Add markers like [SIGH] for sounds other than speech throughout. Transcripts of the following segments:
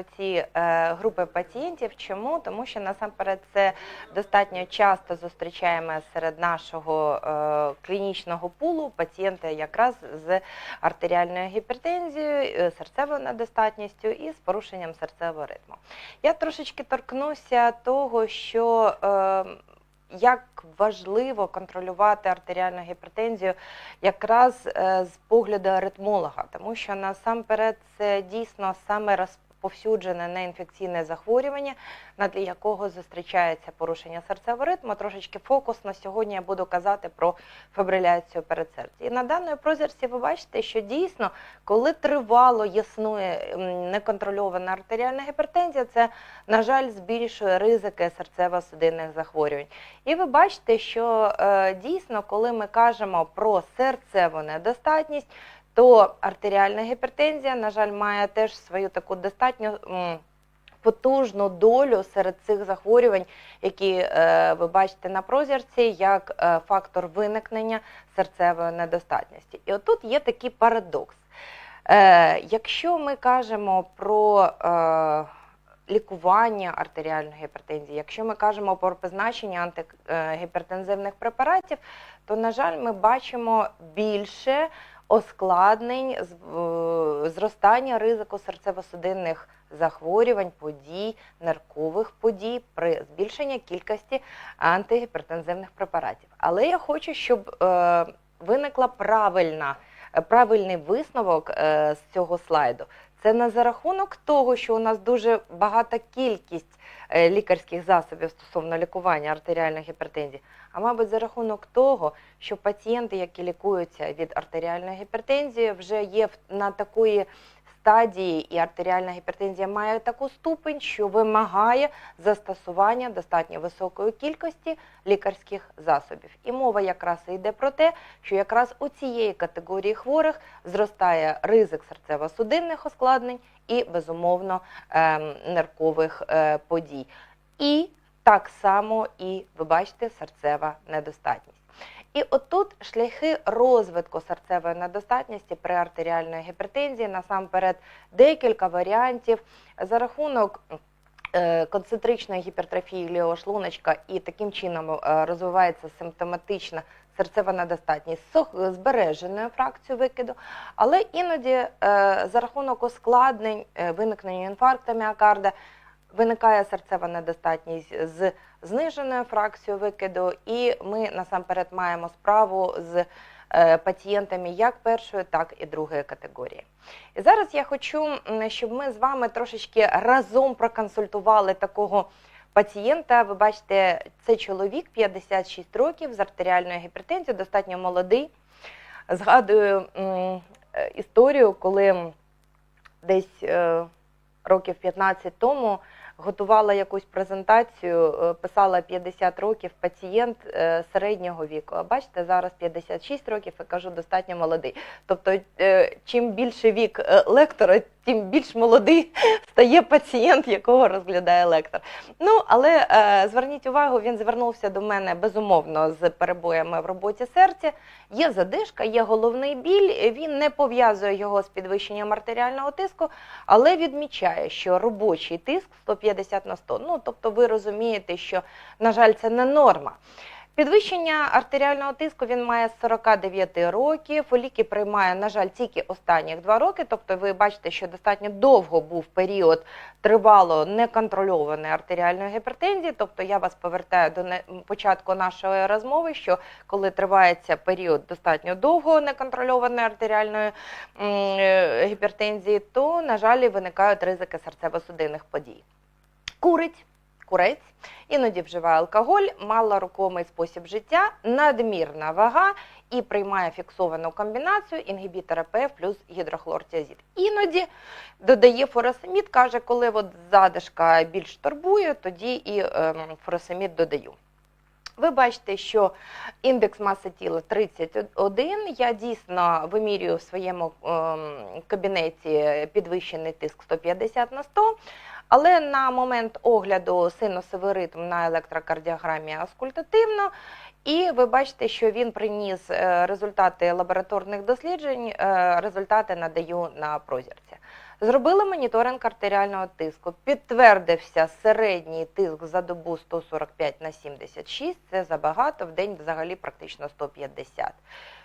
говоримо ці е, групи пацієнтів. Чому? Тому що насамперед це достатньо часто зустрічаємо серед нашого е, клінічного пулу пацієнти якраз з артеріальною гіпертензією, е, серцевою недостатністю і з порушенням серцевого ритму. Я трошечки торкнуся того, що як важливо контролювати артеріальну гіпертензію якраз з погляду аритмолога, тому що насамперед це дійсно саме розповсюджене неінфекційне захворювання, на якого зустрічається порушення серцевого ритму. Трошечки фокусно сьогодні я буду казати про фібриляцію передсердя. І на даної прозірці ви бачите, що дійсно, коли тривало існує неконтрольована артеріальна гіпертензія, це, на жаль, збільшує ризики серцево-судинних захворювань. І ви бачите, що е, дійсно, коли ми кажемо про серцеву недостатність, то артеріальна гіпертензія, на жаль, має теж свою таку достатньо потужну долю серед цих захворювань, які е, ви бачите на прозірці, як е, фактор виникнення серцевої недостатності. І отут є такий парадокс. Е, якщо ми кажемо про лікування артеріальної гіпертензії, якщо ми кажемо про призначення антигіпертензивних препаратів, то, на жаль, ми бачимо більше е, зростання ризику серцево-судинних захворювань, подій, наркових подій при збільшенні кількості антигіпертензивних препаратів. Але я хочу, щоб е, виникла правильна, е, правильний висновок е, з цього слайду. Це не за рахунок того, що у нас дуже багата кількість е, лікарських засобів стосовно лікування артеріальної гіпертензії, а мабуть, за рахунок того, що пацієнти, які лікуються від артеріальної гіпертензії, вже є на такої стадії, і артеріальна гіпертензія має таку ступень, що вимагає застосування достатньо високої кількості лікарських засобів. І мова якраз йде про те, що якраз у цієї категорії хворих зростає ризик серцево-судинних ускладнень і, безумовно, ем, ниркових е, подій. І так само і ви бачите серцева недостатність. І отут шляхи розвитку серцевої недостатності при артеріальної гіпертензії насамперед декілька варіантів за рахунок. е, Концентричної гіпертрофії лівошлуночка і таким чином е, розвивається симптоматична серцева недостатність з збереженою фракцією викиду, але іноді е, за рахунок ускладнень виникнення інфаркту міокарда виникає серцева недостатність з зниженою фракцією викиду, і ми насамперед маємо справу з е, пацієнтами як першої, так і другої категорії. І зараз я хочу, щоб ми з вами трошечки разом проконсультували такого пацієнта. Ви бачите, це чоловік 56 років з артеріальною гіпертензією, достатньо молодий. Згадую е, історію, коли десь е, років 15 тому готувала якусь презентацію, е, писала 50 років пацієнт е, середнього віку. А бачите, зараз 56 років і кажу, достатньо молодий. Тобто, е, чим більше вік лектора, тим більш молодий [LAUGHS] стає пацієнт, якого розглядає лектор. Ну, але зверніть увагу, він звернувся до мене безумовно з перебоями в роботі серця. Є задишка, є головний біль. Він не пов'язує його з підвищенням артеріального тиску, але відмічає, що робочий тиск 150 на 100. Ну, тобто ви розумієте, що, на жаль, це не норма. Підвищення артеріального тиску він має з 49 років. Ліки приймає, на жаль, тільки останніх два роки. Тобто, ви бачите, що достатньо довго був період тривало неконтрольованої артеріальної гіпертензії. Тобто, я вас повертаю до початку нашої розмови, що коли тривається період достатньо довго неконтрольованої артеріальної е, гіпертензії, то, на жаль, виникають ризики серцево-судинних подій. Курить, курець, іноді вживає алкоголь, малорухомий спосіб життя, надмірна вага і приймає фіксовану комбінацію інгібітора ПФ плюс гідрохлортіазід. Іноді додає форосамід, каже, коли от задишка більш турбує, тоді і ем, фуросемід додаю. Ви бачите, що індекс маси тіла 31. Я дійсно вимірюю в своєму ем, кабінеті підвищений тиск 150 на 100. Але на момент огляду синусовий ритм на електрокардіограмі аскультативно, і ви бачите, що він приніс е, результати лабораторних досліджень, е, результати надаю на прозірці. Зробили моніторинг артеріального тиску. Підтвердився середній тиск за добу 145 на 76. Це забагато, в день взагалі практично 150.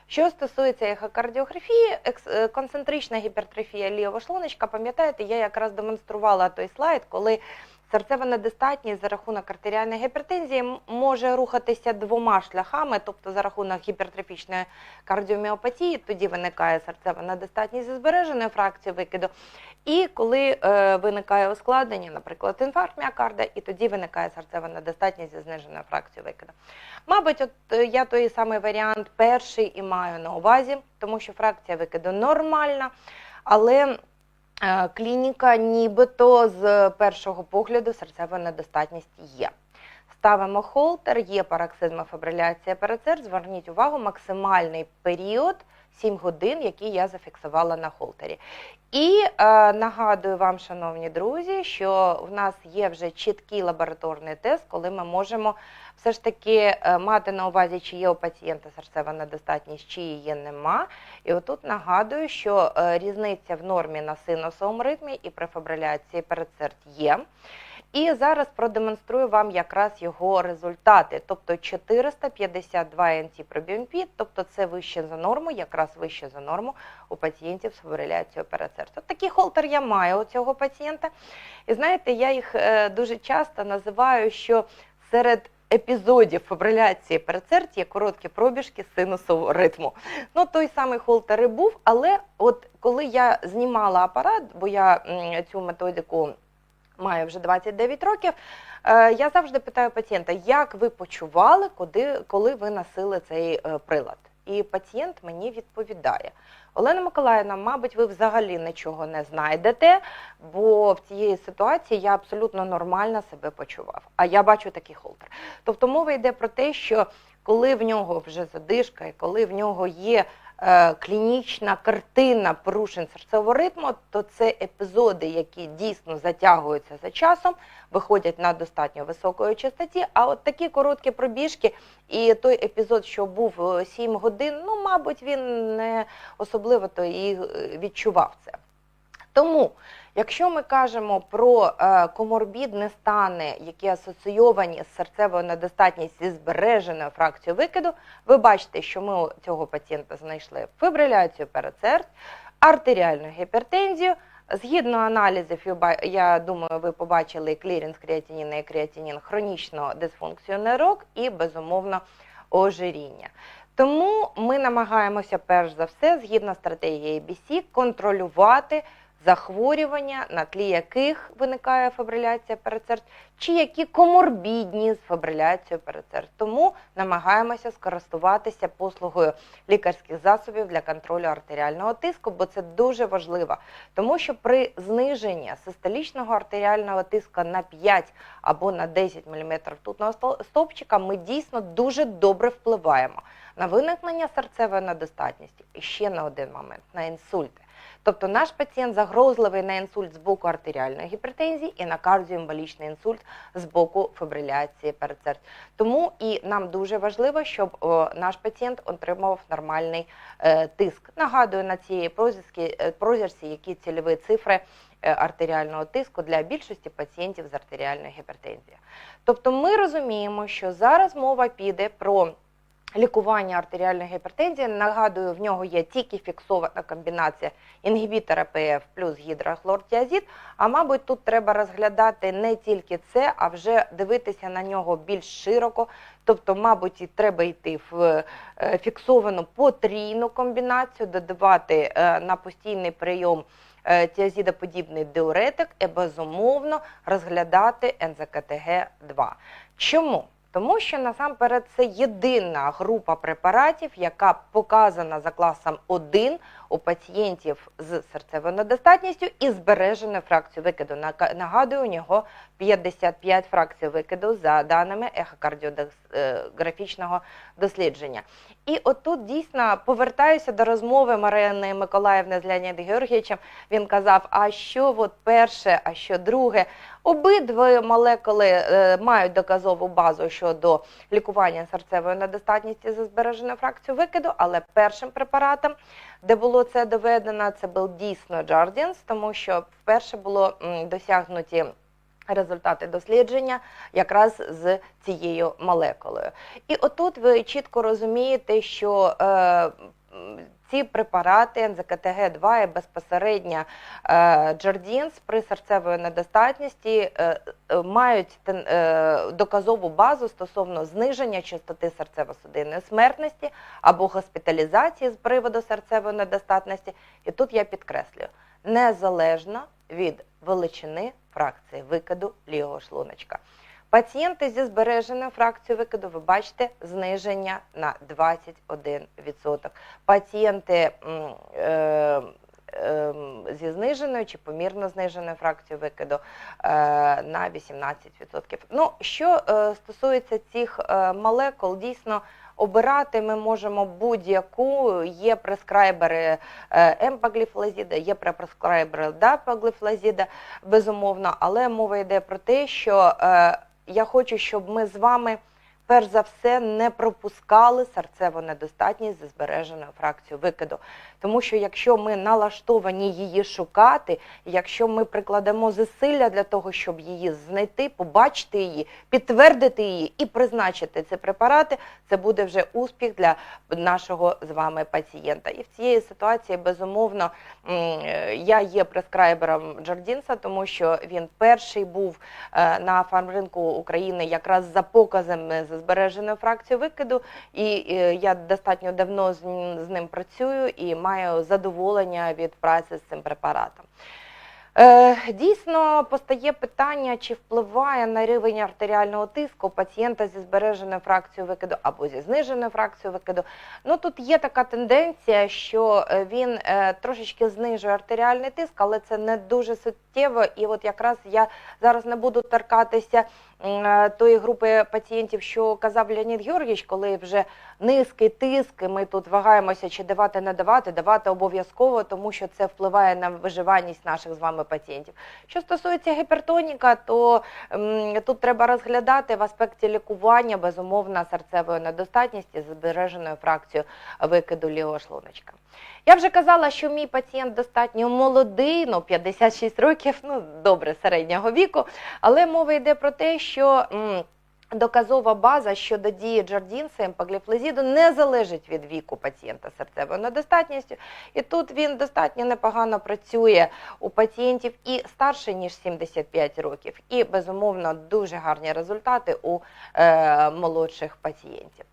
Що стосується ехокардіографії, е, концентрична гіпертрофія лівого шлуночка, пам'ятаєте, я якраз демонструвала той слайд, коли серцева недостатність за рахунок артеріальної гіпертензії може рухатися двома шляхами, тобто за рахунок гіпертрофічної кардіоміопатії, тоді виникає серцева недостатність зі збереженою фракцією викиду. І коли е, виникає ускладнення, наприклад, інфаркт міокарда, і тоді виникає серцева недостатність зі зниженою фракцією викиду. Мабуть, от е, я той самий варіант перший і маю на увазі, тому що фракція викиду нормальна, але клініка нібито з першого погляду серцева недостатність є. Ставимо холтер, є пароксизма фабриляція передсердь. Зверніть увагу, максимальний період 7 годин, який я зафіксувала на холтері. І е, нагадую вам, шановні друзі, що в нас є вже чіткий лабораторний тест, коли ми можемо все ж таки е, мати на увазі, чи є у пацієнта серцева недостатність, чи її нема. І отут нагадую, що е, різниця в нормі на синусовому ритмі і при фібриляції передсердь є. І зараз продемонструю вам якраз його результати. Тобто 452 НТ пробіомпід, тобто це вище за норму, якраз вище за норму у пацієнтів з фібриляцією передсердя. Такий холтер я маю у цього пацієнта. І знаєте, я їх е, дуже часто називаю, що серед епізодів фібриляції передсердь є короткі пробіжки синусового ритму. Ну, той самий холтер і був, але от коли я знімала апарат, бо я цю методику маю вже 29 років, е, я завжди питаю пацієнта, як ви почували, коли, коли ви носили цей е, прилад? І пацієнт мені відповідає: Олена Миколаївна, мабуть, ви взагалі нічого не знайдете, бо в цієї ситуації я абсолютно нормально себе почував. А я бачу такий холтер. Тобто мова йде про те, що коли в нього вже задишка, і коли в нього є клінічна картина порушень серцевого ритму, то це епізоди, які дійсно затягуються за часом, виходять на достатньо високої частоті. А от такі короткі пробіжки, і той епізод, що був е, 7 годин, ну, мабуть, він не особливо то і е, відчував це. Тому, якщо ми кажемо про е, коморбідні стани, які асоційовані з серцевою недостатністю зі збереженою фракцією викиду, ви бачите, що ми у цього пацієнта знайшли фібриляцію передсердь, артеріальну гіпертензію. Згідно аналізів, я думаю, ви побачили клірінг креатиніна і креатинін, хронічну дисфункцію нейрок і, безумовно, ожиріння. Тому ми намагаємося перш за все, згідно стратегії ABC, контролювати захворювання, на тлі яких виникає фібриляція передсердь, чи які коморбідні з фібриляцією передсердь. Тому намагаємося скористуватися послугою лікарських засобів для контролю артеріального тиску, бо це дуже важливо. Тому що при зниженні систолічного артеріального тиску на 5 або на 10 мм ртутного стол- стовпчика ми дійсно дуже добре впливаємо на виникнення серцевої недостатності і ще на один момент на інсульти. Тобто наш пацієнт загрозливий на інсульт з боку артеріальної гіпертензії і на кардіоемболічний інсульт з боку фібриляції передсердь. Тому і нам дуже важливо, щоб наш пацієнт отримував нормальний е, тиск. Нагадую на цій е, прозірці, які цільові цифри е, артеріального тиску для більшості пацієнтів з артеріальною гіпертензією. Тобто ми розуміємо, що зараз мова піде про лікування артеріальної гіпертензії. Нагадую, в нього є тільки фіксована комбінація інгібітора ПФ плюс гідрохлортіазид. А мабуть, тут треба розглядати не тільки це, а вже дивитися на нього більш широко. Тобто, мабуть, і треба йти в е, фіксовану потрійну комбінацію, додавати е, на постійний прийом е, тіазідоподібний диуретик і безумовно розглядати НЗКТГ-2. Чому? Тому що насамперед це єдина група препаратів, яка показана за класом 1 у пацієнтів з серцевою недостатністю і збереженою фракцією викиду. Нагадую, у нього 55 фракцій викиду за даними ехокардіографічного дослідження. І отут дійсно повертаюся до розмови Марини Миколаївни з Леонідом Георгійовичем. Він казав: а що от перше, а що друге? Обидві молекули е, мають доказову базу щодо лікування серцевої недостатності за збереженою фракцією викиду, але першим препаратом, де було це доведено, це був дійсно Джардінс, тому що вперше було досягнуті. Результати дослідження якраз з цією молекулою. І отут ви чітко розумієте, що е, ці препарати НЗКТГ-2 і безпосередньо е, Джардінс при серцевої недостатності е, е, мають тен- е, доказову базу стосовно зниження частоти серцево-судинної смертності або госпіталізації з приводу серцевої недостатності. І тут я підкреслюю, незалежно від величини фракції викиду лівого шлуночка. Пацієнти зі збереженою фракцією викиду, ви бачите, зниження на 21%. Пацієнти е, зі зниженою чи помірно зниженою фракцією викиду е, на 18%. Ну, що е, стосується цих е, молекул, дійсно обирати ми можемо будь-яку. Є прескрайбери емпагліфлазіда, є прескрайбери дапагліфлазіда, безумовно, але мова йде про те, що я хочу, щоб ми з вами перш за все не пропускали серцеву недостатність за збереженою фракцією викиду. Тому що якщо ми налаштовані її шукати, якщо ми прикладемо зусилля для того, щоб її знайти, побачити її, підтвердити її і призначити ці препарати, це буде вже успіх для нашого з вами пацієнта. І в цієї ситуації, безумовно, я є прескрайбером Джардінса, тому що він перший був е, на фармринку України якраз за показами за збереженою фракцією викиду, і е, я достатньо давно з ним, працюю і маю задоволення від праці з цим препаратом. Е, Дійсно постає питання, чи впливає на рівень артеріального тиску пацієнта зі збереженою фракцією викиду або зі зниженою фракцією викиду. Ну тут є така тенденція, що е, він трошечки знижує артеріальний тиск, але це не дуже суттєво. І от якраз я зараз не буду торкатися тої групи пацієнтів, що казав Леонід Георгійович, коли вже низький тиск, ми тут вагаємося, чи давати, не давати, давати обов'язково, тому що це впливає на виживаність наших з вами пацієнтів. Що стосується гіпертоніка, то м, тут треба розглядати в аспекті лікування безумовно серцевої недостатності з збереженою фракцією викиду лівого шлуночка. Я вже казала, що мій пацієнт достатньо молодий, ну 56 років, ну добре, середнього віку, але мова йде про те, що. М, Доказова база щодо дії Джардінса емпагліфлезіду не залежить від віку пацієнта серцевою недостатністю. І тут він достатньо непогано працює у пацієнтів і старше, ніж 75 років, і безумовно дуже гарні результати у е, молодших пацієнтів.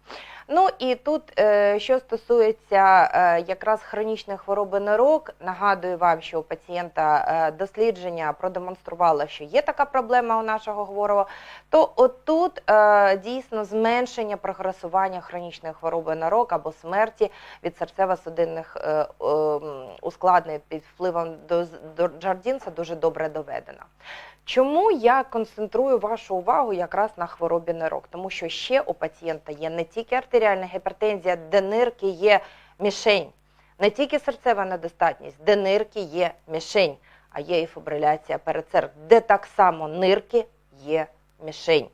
Ну і тут, е, що стосується е, якраз хронічної хвороби нирок, нагадую вам, що у пацієнта е, дослідження продемонструвало, що є така проблема у нашого хворого, то отут дійсно зменшення прогресування хронічної хвороби нирок або смерті від серцево-судинних е, е, м, ускладнень під впливом до Джардінса дуже добре доведено. Чому я концентрую вашу увагу якраз на хворобі нирок? Тому що ще у пацієнта є не тільки артеріальна гіпертензія, де нирки є мішень, не тільки серцева недостатність, де нирки є мішень, а є і фібриляція перецерк, де так само нирки є мішень.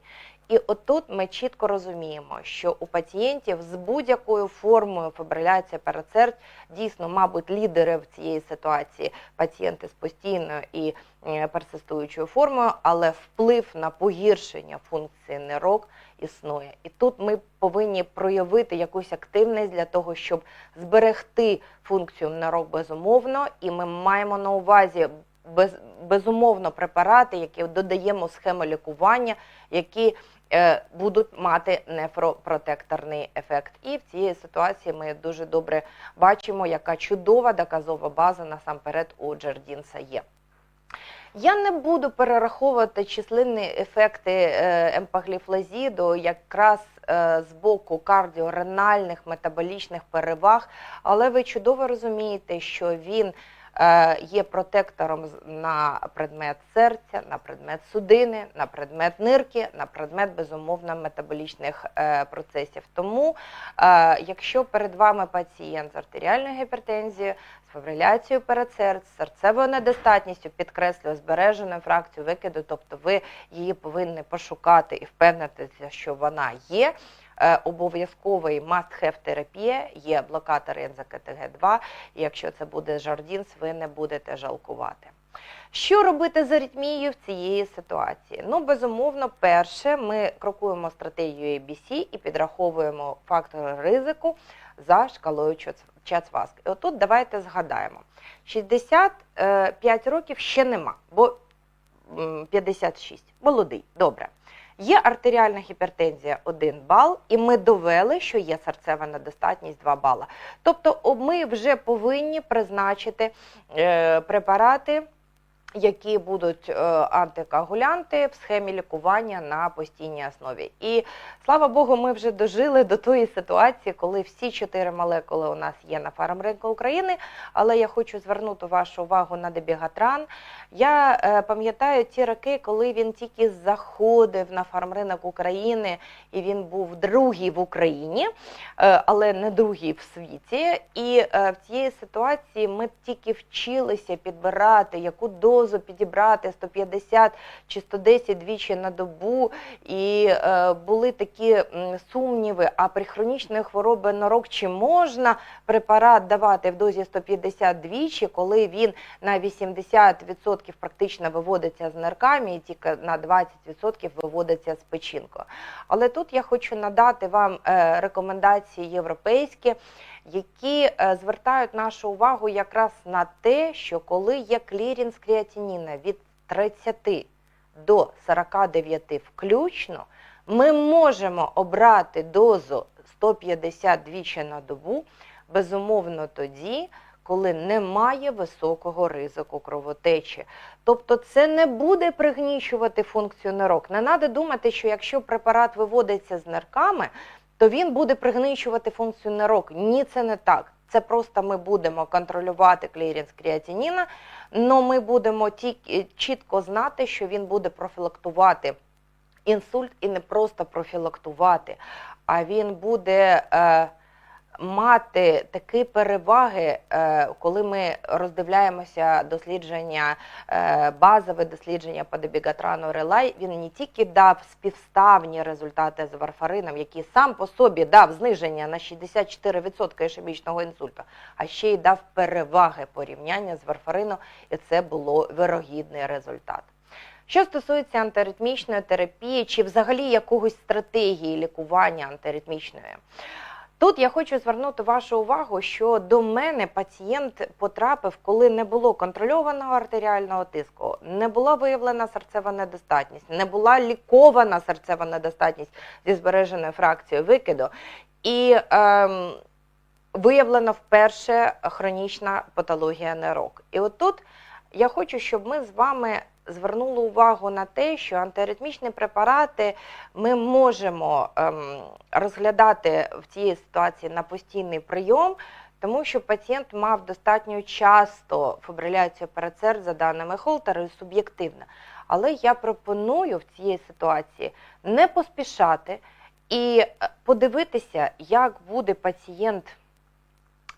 І отут ми чітко розуміємо, що у пацієнтів з будь-якою формою фібриляції передсердь дійсно, мабуть, лідери в цієї ситуації пацієнти з постійною і е, персистуючою формою, але вплив на погіршення функції нирок існує. І тут ми повинні проявити якусь активність для того, щоб зберегти функцію нирок безумовно, і ми маємо на увазі без, безумовно препарати, які додаємо в схему лікування, які будуть мати нефропротекторний ефект. І в цій ситуації ми дуже добре бачимо, яка чудова доказова база насамперед у Джардінса є. Я не буду перераховувати численні ефекти е, емпагліфлазіду якраз е, з боку кардіоренальних метаболічних переваг, але ви чудово розумієте, що він е, є протектором на предмет серця, на предмет судини, на предмет нирки, на предмет безумовно метаболічних е, процесів. Тому, е, якщо перед вами пацієнт з артеріальною гіпертензією, з фібриляцією передсердь, з серцевою недостатністю, підкреслюю, збереженою фракцією викиду, тобто ви її повинні пошукати і впевнитися, що вона є. Е, Обов'язковий must-have терапія є блокатор ензокТГ 2 і якщо це буде жардінс, ви не будете жалкувати. Що робити з аритмією в цієї ситуації? Ну, безумовно, перше, ми крокуємо стратегію ABC і підраховуємо фактори ризику за шкалою Чацваски. І отут давайте згадаємо: 65 років ще нема, бо м, 56. Молодий, добре. Є артеріальна гіпертензія 1 бал, і ми довели, що є серцева недостатність 2 бала. Тобто ми вже повинні призначити е, препарати, які будуть е, антикоагулянти в схемі лікування на постійній основі. І слава Богу, ми вже дожили до тої ситуації, коли всі чотири молекули у нас є на фармринку України. Але я хочу звернути вашу увагу на дебігатран. Я е, пам'ятаю ті роки, коли він тільки заходив на фармринок України, і він був другий в Україні, е, але не другий в світі. І в цій ситуації ми тільки вчилися підбирати, яку дозу підібрати 150 чи 110 двічі на добу. І е, були такі сумніви, а при хронічної хвороби норок чи можна препарат давати в дозі 150 двічі, коли він на 80% практично виводиться з нирками і тільки на 20% виводиться з печінкою. Але тут я хочу надати вам е, рекомендації європейські, які е, звертають нашу увагу якраз на те, що коли є клірінг креатиніна від 30 до 49 включно, ми можемо обрати дозу 150 двічі на добу, безумовно тоді, коли немає високого ризику кровотечі. Тобто це не буде пригнічувати функцію нирок. Не треба думати, що якщо препарат виводиться з нирками, то він буде пригничувати функцію нирок. Ні, це не так. Це просто ми будемо контролювати клірінс креатиніна, але ми будемо тільки чітко знати, що він буде профілактувати інсульт і не просто профілактувати, а він буде е, мати такі переваги, е, коли ми роздивляємося дослідження, е, базове дослідження по дебігатрану релай, він не тільки дав співставні результати з варфарином, який сам по собі дав зниження на 64% ішемічного інсульту, а ще й дав переваги порівняння з варфарином, і це було вирогідний результат. Що стосується антиритмічної терапії чи взагалі якогось стратегії лікування антиритмічної, тут я хочу звернути вашу увагу, що до мене пацієнт потрапив, коли не було контрольованого артеріального тиску, не була виявлена серцева недостатність, не була лікована серцева недостатність зі збереженою фракцією викиду. І ем, виявлена вперше хронічна патологія нирок. І от тут я хочу, щоб ми з вами звернули увагу на те, що антиаритмічні препарати ми можемо ем, розглядати в цій ситуації на постійний прийом, тому що пацієнт мав достатньо часто фібриляцію передсердь за даними Холтера і суб'єктивно. Але я пропоную в цій ситуації не поспішати і е, подивитися, як буде пацієнт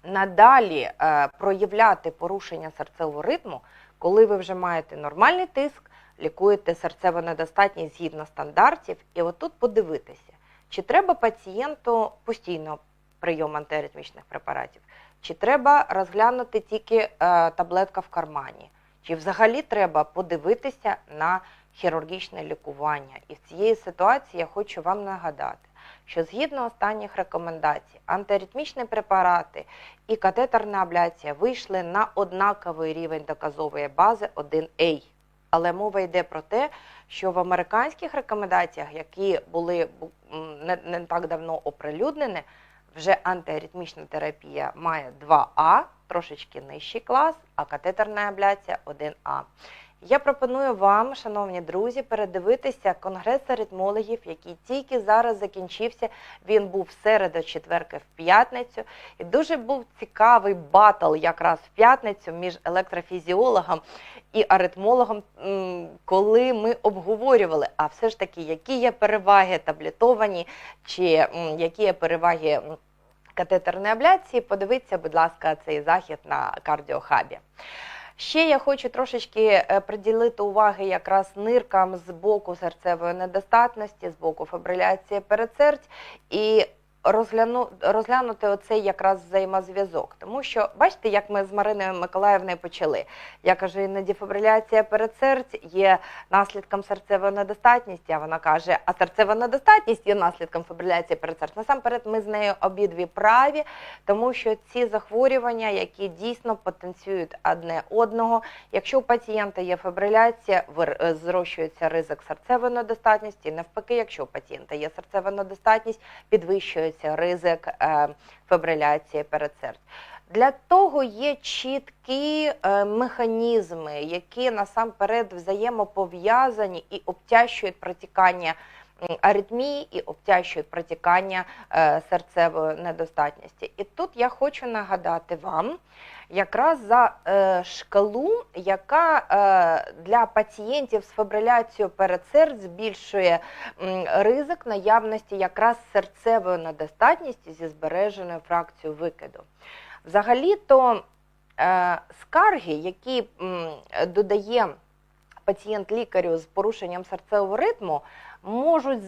надалі е, проявляти порушення серцевого ритму, коли ви вже маєте нормальний тиск, лікуєте серцеву недостатність згідно стандартів, і отут подивитися, чи треба пацієнту постійно прийом антиаритмічних препаратів, чи треба розглянути тільки е, таблетка в кармані, чи взагалі треба подивитися на хірургічне лікування. І в цієї ситуації я хочу вам нагадати, що згідно останніх рекомендацій, антиаритмічні препарати і катетерна абляція вийшли на однаковий рівень доказової бази 1А. Але мова йде про те, що в американських рекомендаціях, які були не, не так давно оприлюднені, вже антиаритмічна терапія має 2А, трошечки нижчий клас, а катетерна абляція 1А. Я пропоную вам, шановні друзі, передивитися конгрес аритмологів, який тільки зараз закінчився. Він був в середу, четверка, в п'ятницю. І дуже був цікавий батл якраз в п'ятницю між електрофізіологом і аритмологом, коли ми обговорювали, а все ж таки, які є переваги таблетовані, чи які є переваги катетерної абляції, подивіться, будь ласка, цей захід на кардіохабі. Ще я хочу трошечки е, приділити уваги якраз ниркам з боку серцевої недостатності, з боку фабриляції передсердь. І розгляну, розглянути оцей якраз взаємозв'язок. Тому що бачите, як ми з Мариною Миколаївною почали. Я кажу, іноді фібриляція передсердь є наслідком серцевої недостатності, а вона каже, а серцева недостатність є наслідком фібриляції передсердь. Насамперед, ми з нею обидві праві, тому що ці захворювання, які дійсно потенціюють одне одного. Якщо у пацієнта є фібриляція, вир- е, зрощується ризик серцевої недостатності. Навпаки, якщо у пацієнта є серцева недостатність, підвищується ризик фебриляції фібриляції передсердь. Для того є чіткі е, механізми, які насамперед взаємопов'язані і обтяжують протікання аритмії і обтяжують протікання е, серцевої недостатності. І тут я хочу нагадати вам якраз за е, шкалу, яка е, для пацієнтів з фібриляцією передсердь збільшує м, ризик наявності якраз серцевої недостатності зі збереженою фракцією викиду. Взагалі-то е, скарги, які м, додає пацієнт лікарю з порушенням серцевого ритму, можуть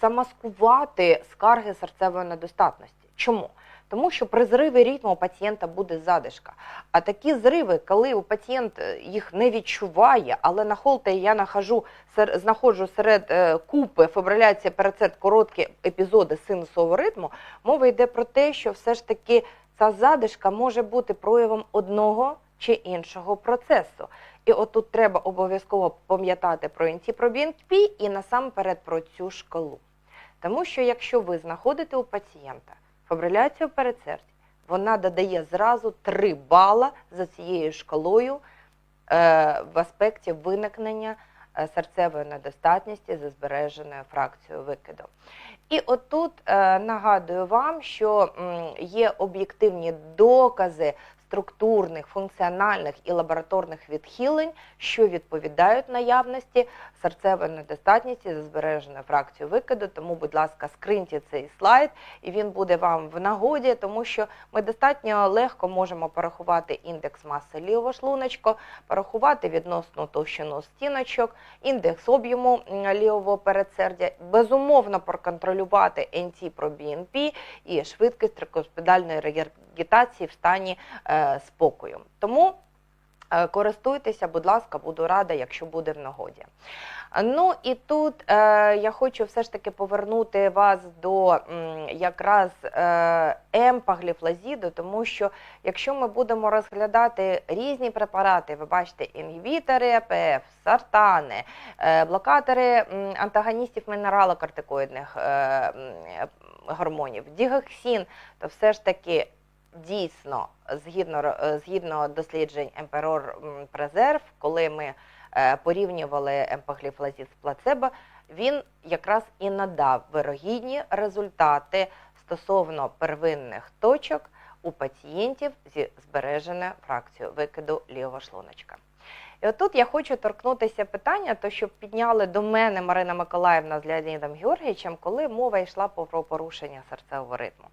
замаскувати скарги серцевої недостатності. Чому? Тому що при зриві ритму у пацієнта буде задишка. А такі зриви, коли у пацієнт е, їх не відчуває, але на холтері я нахожу, знаходжу серед е, купи фібриляції передсердь короткі епізоди синусового ритму, мова йде про те, що все ж таки ця задишка може бути проявом одного чи іншого процесу. І отут треба обов'язково пам'ятати про інтіпробінпі і насамперед про цю шкалу. Тому що якщо ви знаходите у пацієнта фібриляцію передсердь, вона додає зразу 3 бала за цією шкалою е, в аспекті виникнення е, серцевої недостатності за збереженою фракцією викиду. І отут е, нагадую вам, що є об'єктивні докази структурних, функціональних і лабораторних відхилень, що відповідають наявності серцевої недостатності за збереженою фракцією викиду. Тому, будь ласка, скриньте цей слайд, і він буде вам в нагоді, тому що ми достатньо легко можемо порахувати індекс маси лівого шлуночка, порахувати відносну товщину стіночок, індекс об'єму лівого передсердя, безумовно проконтролювати NT-proBNP і швидкість трикоспідальної регургітації в стані е, спокою. Тому е, користуйтеся, будь ласка, буду рада, якщо буде в нагоді. Ну і тут е, я хочу все ж таки повернути вас до м, якраз е, емпагліфлазіду, тому що якщо ми будемо розглядати різні препарати, ви бачите, інгібітори АПФ, сартани, е, блокатори м, антагоністів мінералокортикоїдних е, гормонів, дігоксин, то все ж таки дійсно згідно згідно досліджень Emperor Preserve, коли ми е, порівнювали емпагліфлазід з плацебо, він якраз і надав вирогідні результати стосовно первинних точок у пацієнтів зі збереженою фракцією викиду лівого шлуночка. І отут я хочу торкнутися питання, то що підняли до мене Марина Миколаївна з Леонідом Георгійовичем, коли мова йшла про порушення серцевого ритму,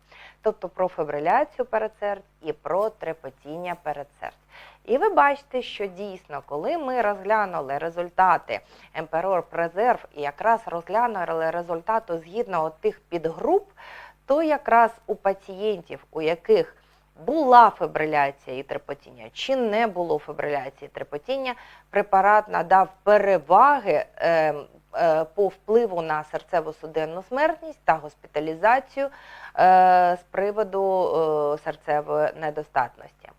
тобто про фібриляцію передсердь і про трепотіння передсердь. І ви бачите, що дійсно, коли ми розглянули результати Emperor Preserve і якраз розглянули результати згідно тих підгруп, то якраз у пацієнтів, у яких була фібриляція і трепотіння, чи не було фібриляції і трепотіння, препарат надав переваги е, е, по впливу на серцево-судинну смертність та госпіталізацію е, з приводу е, серцевої недостатності.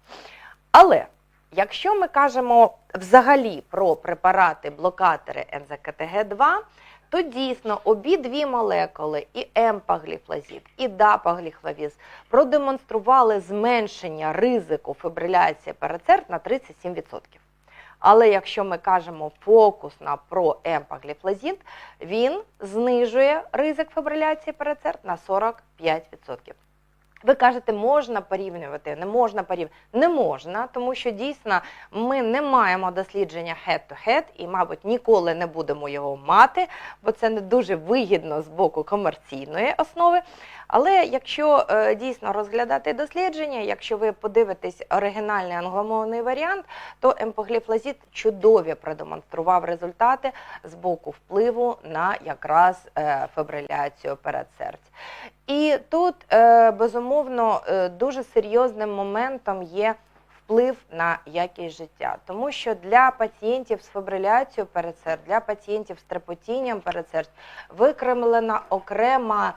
Але якщо ми кажемо взагалі про препарати блокатори НЗКТГ2, то дійсно обидві молекули, і емпагліфлазід, і дапагліфлавіз продемонстрували зменшення ризику фібриляції передсердь на 37%. Але якщо ми кажемо фокусно про емпагліфлазід, він знижує ризик фібриляції Перецерт на 45%. Ви кажете, можна порівнювати, не можна порівнювати. Не можна, тому що дійсно ми не маємо дослідження head-to-head і, мабуть, ніколи не будемо його мати, бо це не дуже вигідно з боку комерційної основи. Але якщо е, дійсно розглядати дослідження, якщо ви подивитесь оригінальний англомовний варіант, то емпогліфлазід чудові продемонстрував результати з боку впливу на якраз е, фібриляцію передсердь. І тут, е, безумовно, е, дуже серйозним моментом є вплив на якість життя, тому що для пацієнтів з фібриляцією передсердь, для пацієнтів з трепотінням передсердь викремлена окрема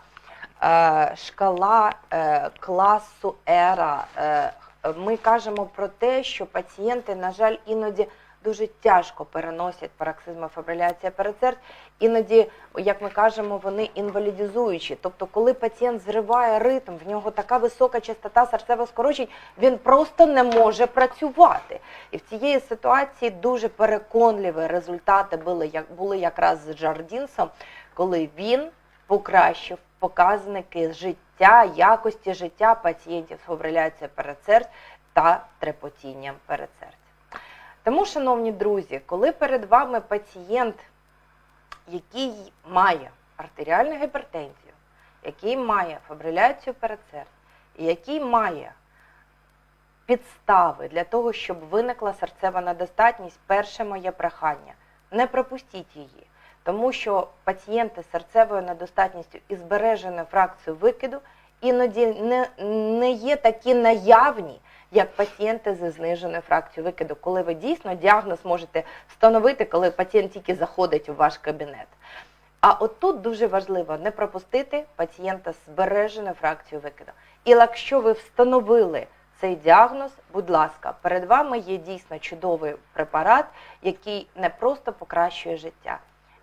е, шкала класу ера. Ми кажемо про те, що пацієнти, на жаль, іноді дуже тяжко переносять пароксизм фібриляція передсердь. Іноді, як ми кажемо, вони інвалідізуючі. Тобто, коли пацієнт зриває ритм, в нього така висока частота серцевих скорочень, він просто не може працювати. І в цієї ситуації дуже переконливі результати були, як були якраз з Жардінсом, коли він покращив показники життя, якості життя пацієнтів з фібриляцією передсердь та трепотінням передсердь. Тому, шановні друзі, коли перед вами пацієнт, який має артеріальну гіпертензію, який має фібриляцію передсердь, який має підстави для того, щоб виникла серцева недостатність, перше моє прохання не пропустіть її. Тому що пацієнти з серцевою недостатністю і збереженою фракцією викиду іноді не, не є такі наявні, як пацієнти зі зниженою фракцією викиду, коли ви дійсно діагноз можете встановити, коли пацієнт тільки заходить у ваш кабінет. А от тут дуже важливо не пропустити пацієнта з збереженою фракцією викиду. І якщо ви встановили цей діагноз, будь ласка, перед вами є дійсно чудовий препарат, який не просто покращує життя,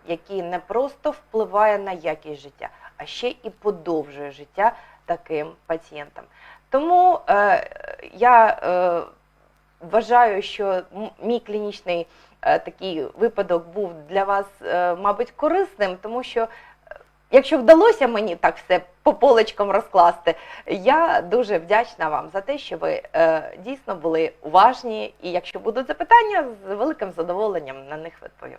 який не просто впливає на якість життя, а ще і подовжує життя таким пацієнтам. Тому е, я е, вважаю, що мій клінічний е, такий випадок був для вас, е, мабуть, корисним, тому що е, якщо вдалося мені так все по поличкам розкласти, я дуже вдячна вам за те, що ви е, дійсно були уважні. І якщо будуть запитання, з великим задоволенням на них відповім.